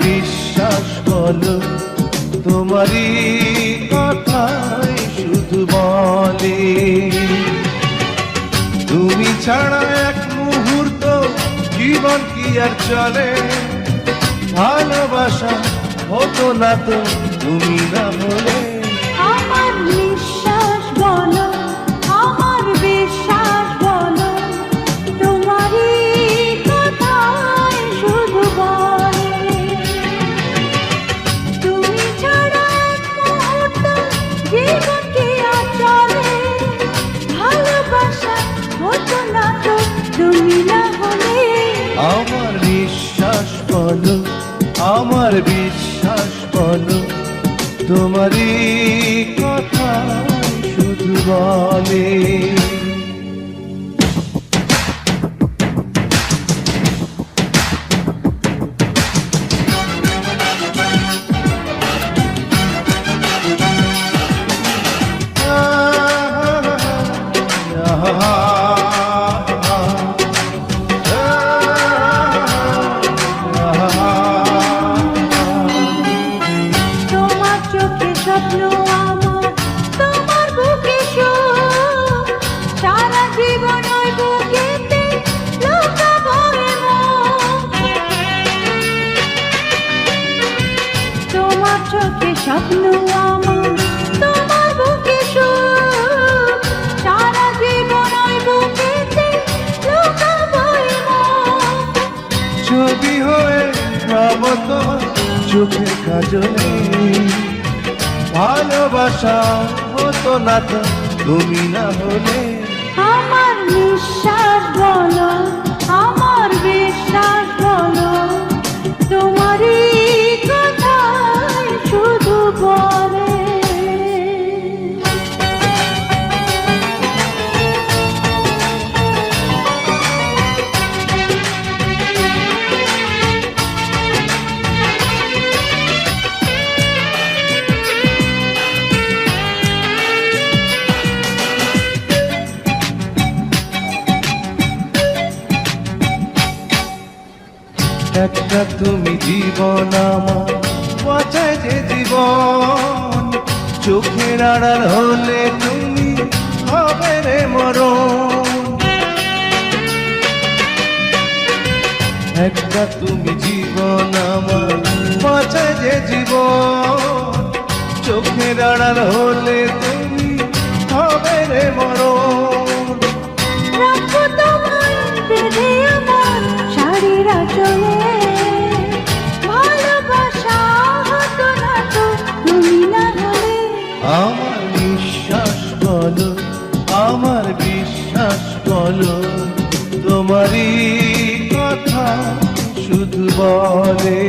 বিশ্বাস বলো, তোমারই কথাই শুধু বলে। তুমি ছাড়া এক মুহূর্ত জীবন কি আর চলে? ভালোবাসা হতো না তো তুমি না হলে। বলো আমার বিশ্বাস বলো তোমারই কথা শুধু বলে। চোখে স্বপ্ন আমার তোমার বুকে সুখ সারা জীবন ওই বুকেতে লুকাবো ছবি হয়ে রব তোমার চোখের কাজলে। ভালোবাসা হতো না তো তুমি না হলে। আমার নিঃশ্বাস বলো আমার বিশ্বাস বলো তোমারই একটা তুমি জীবন আমার। বাঁচায় যে জীবন, চোখের আড়াল হলে তুমি হবে রে মরণ। একটা তুমি জীবন আমার, বাঁচায় যে জীবন, চোখের আড়াল হলে তুমি হবে রে মরণ। আমার বিশ্বাস বলো আমার বিশ্বাস বলো তোমারই কথা শুধু বলে।